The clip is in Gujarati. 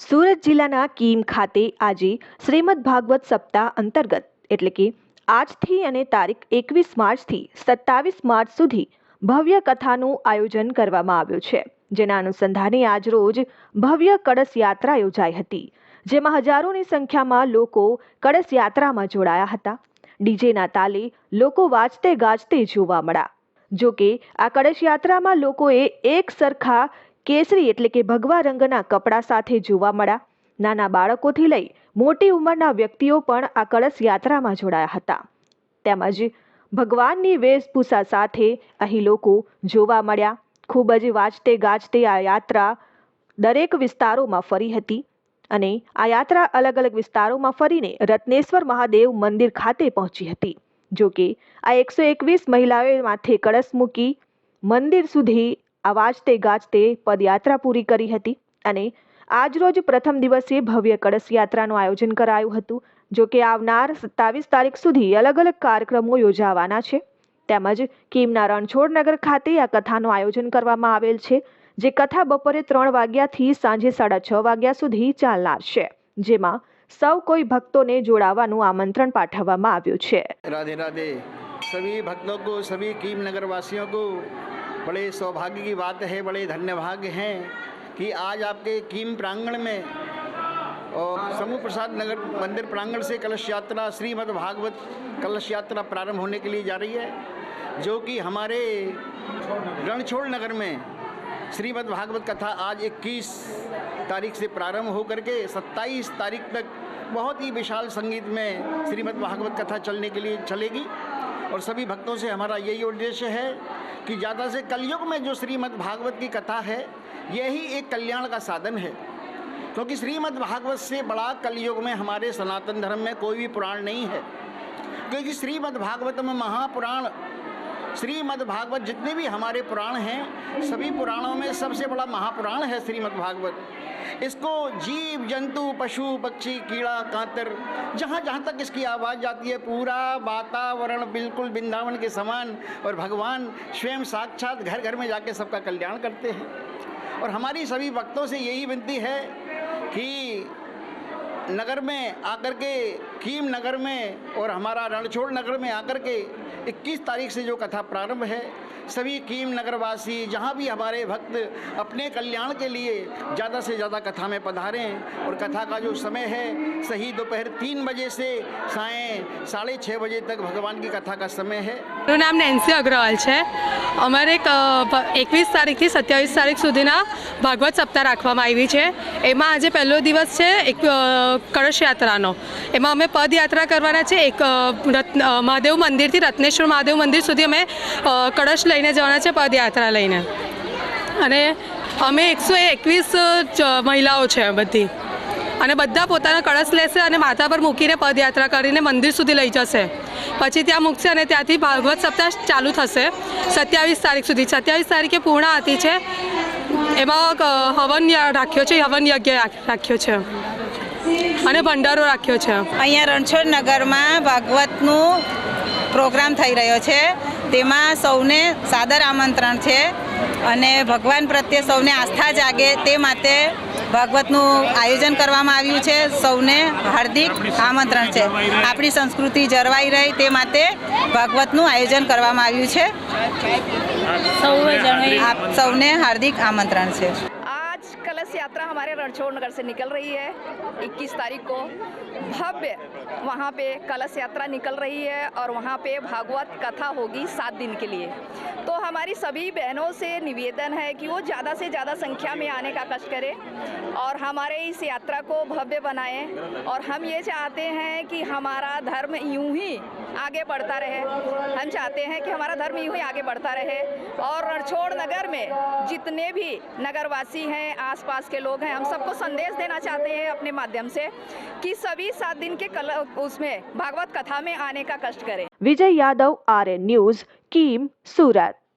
સુરત જિલ્લાના કીમ ખાતે આજે શ્રીમદ ભાગવત સપ્તાહ અંતર્ગત, એટલે કે આજથી અને તારીખ એકવીસ માર્ચથી સત્તાવીસ માર્ચ સુધી ભવ્ય કથાનું આયોજન કરવામાં આવ્યું છે, જેના અનુસંધાને આજરોજ ભવ્ય કળશ યાત્રા યોજાઈ હતી, જેમાં હજારોની સંખ્યામાં લોકો કળશ યાત્રામાં જોડાયા હતા. ડીજેના તાલે લોકો વાજતે ગાજતે જોવા મળ્યા. જોકે આ કળશ યાત્રામાં લોકોએ એક સરખા કેસરી એટલે કે ભગવા રંગના કપડાં સાથે જોવા મળ્યા. નાના બાળકોથી લઈ મોટી ઉંમરના વ્યક્તિઓ પણ આ કળશ યાત્રામાં જોડાયા હતા. તેમજ ભગવાનની વેશભૂષા સાથે અહીં લોકો જોવા મળ્યા. ખૂબ જ વાજતે ગાજતે આ યાત્રા દરેક વિસ્તારોમાં ફરી હતી અને આ યાત્રા અલગ અલગ વિસ્તારોમાં ફરીને રત્નેશ્વર મહાદેવ મંદિર ખાતે પહોંચી હતી. જોકે આ એકસો એકવીસ મહિલાઓએ માથે કળશ મૂકી મંદિર સુધી આ વાજતે ગાજતે પદયાત્રા પૂરી કરી હતી અને આજરોજ પ્રથમ દિવસે ભવ્ય કળશ યાત્રાનું આયોજન કરાયું હતું, જો કે આવનાર સત્તાવીસ તારીખ સુધી અલગ અલગ કાર્યક્રમો યોજાવાના છે. તેમજ કીમના રણછોડનગર ખાતે આ કથાનું આયોજન કરવામાં આવેલ છે, જે કથા બપોરે ત્રણ વાગ્યાથી સાંજે સાડા છ વાગ્યા સુધી ચાલનાર છે, જેમાં સૌ કોઈ ભક્તોને જોડાવાનું આમંત્રણ પાઠવવામાં આવ્યું છે. રાધે રાધે. સભી ભક્તો કો, સભી કીમ નગરવાસીઓ કો बड़े सौभाग्य की बात है, बड़े धन्य भाग्य हैं कि आज आपके कीम प्रांगण में और समूह प्रसाद नगर मंदिर प्रांगण से कलश यात्रा, श्रीमद् भागवत कलश यात्रा प्रारंभ होने के लिए जा रही है, जो कि हमारे रणछोड़ नगर में श्रीमद् भागवत कथा आज 21 तारीख से प्रारंभ होकर के 27 तारीख तक बहुत ही विशाल संगीत में श्रीमद् भागवत कथा चलने के लिए चलेगी और सभी भक्तों से हमारा यही उद्देश्य है कि ज़्यादा से कलयुग में जो श्रीमद् भागवत की कथा है, यही एक कल्याण का साधन है। क्योंकि श्रीमद् भागवत से बड़ा कलयुग में हमारे सनातन धर्म में कोई भी पुराण नहीं है। क्योंकि श्रीमद् भागवत में महापुराण श्रीमद् भागवत जितने भी हमारे पुराण हैं, सभी पुराणों में सबसे बड़ा महापुराण है श्रीमद् भागवत इसको जीव, जंतु, पशु, पक्षी, कीड़ा, कांतर, जहाँ जहाँ तक इसकी आवाज़ जाती है, पूरा वातावरण बिल्कुल वृंदावन के समान और भगवान स्वयं साक्षात घर घर में जाके सबका कल्याण करते हैं। और हमारी सभी भक्तों से यही विनती है कि नगर में आकर के कीम नगर में और हमारा रणछोड़ नगर में आकर के 21 तारीख से जो कथा प्रारंभ है सभी कीम नगरवासी जहाँ भी हमारे भक्त अपने कल्याण के लिए ज़्यादा से ज़्यादा कथा में पधारें और कथा का जो समय है सही दोपहर तीन बजे से साय साढ़े छः बजे तक भगवान की कथा का समय है મારું નામ નેન્સી અગ્રવાલ છે અમારે એકવીસ તારીખથી સત્યાવીસ તારીખ સુધીના ભાગવત સપ્તાહ રાખવામાં આવી છે એમાં આજે પહેલો દિવસ છે એક અ, કળશ યાત્રાનો એમાં અમે પદયાત્રા કરવાના છે. એક રત્ન મહાદેવ મંદિરથી રત્નેશ્વર મહાદેવ મંદિર સુધી અમે કળશ લઈને જવાના છે પદયાત્રા લઈને. અને અમે એકસો એકવીસ મહિલાઓ છે બધી. અને બધા પોતાના કળશ લેશે અને માથા પર મૂકીને પદયાત્રા કરીને મંદિર સુધી લઈ જશે. પછી ત્યાં મૂકશે અને ત્યાંથી ભાગવત સપ્તાહ ચાલુ થશે, સત્યાવીસ તારીખ સુધી. સત્યાવીસ તારીખે પૂર્ણ આરતી છે. એમાં હવન રાખ્યો છે, હવન યજ્ઞ રાખ્યો છે. અને ભંડારો રાખ્યો છે. અહીંયા રણછોડ નગરમાં ભાગવતનું પ્રોગ્રામ થઈ રહ્યો છે. તેમાં સૌને સાદર આમંત્રણ છે અને ભગવાન પ્રત્યે સૌને આસ્થા જાગે તે માટે ભાગવતનું આયોજન કરવામાં આવ્યું છે. સૌને હાર્દિક આમંત્રણ છે. આપણી સંસ્કૃતિ જળવાઈ રહે તે માટે ભાગવતનું આયોજન કરવામાં આવ્યું છે. આપ સૌને હાર્દિક આમંત્રણ છે. यात्रा हमारे रणछोड़ नगर से निकल रही है। 21 तारीख को भव्य वहाँ पे कलश यात्रा निकल रही है और वहाँ पे भागवत कथा होगी सात दिन के लिए। तो हमारी सभी बहनों से निवेदन है कि वो ज़्यादा से ज़्यादा संख्या में आने का कष्ट करें और हमारे इस यात्रा को भव्य बनाएँ और हम ये चाहते हैं कि हमारा धर्म यूँ ही आगे बढ़ता रहे। हम चाहते हैं कि हमारा धर्म यूँ ही आगे बढ़ता रहे और रणछोड़ नगर में जितने भी नगरवासी हैं, आसपास समाज के लोग हैं, हम सबको संदेश देना चाहते हैं अपने माध्यम से कि सभी सात दिन के कल, उसमें भागवत कथा में आने का कष्ट करें। Vijay Yadav, RN news, Kim, Surat.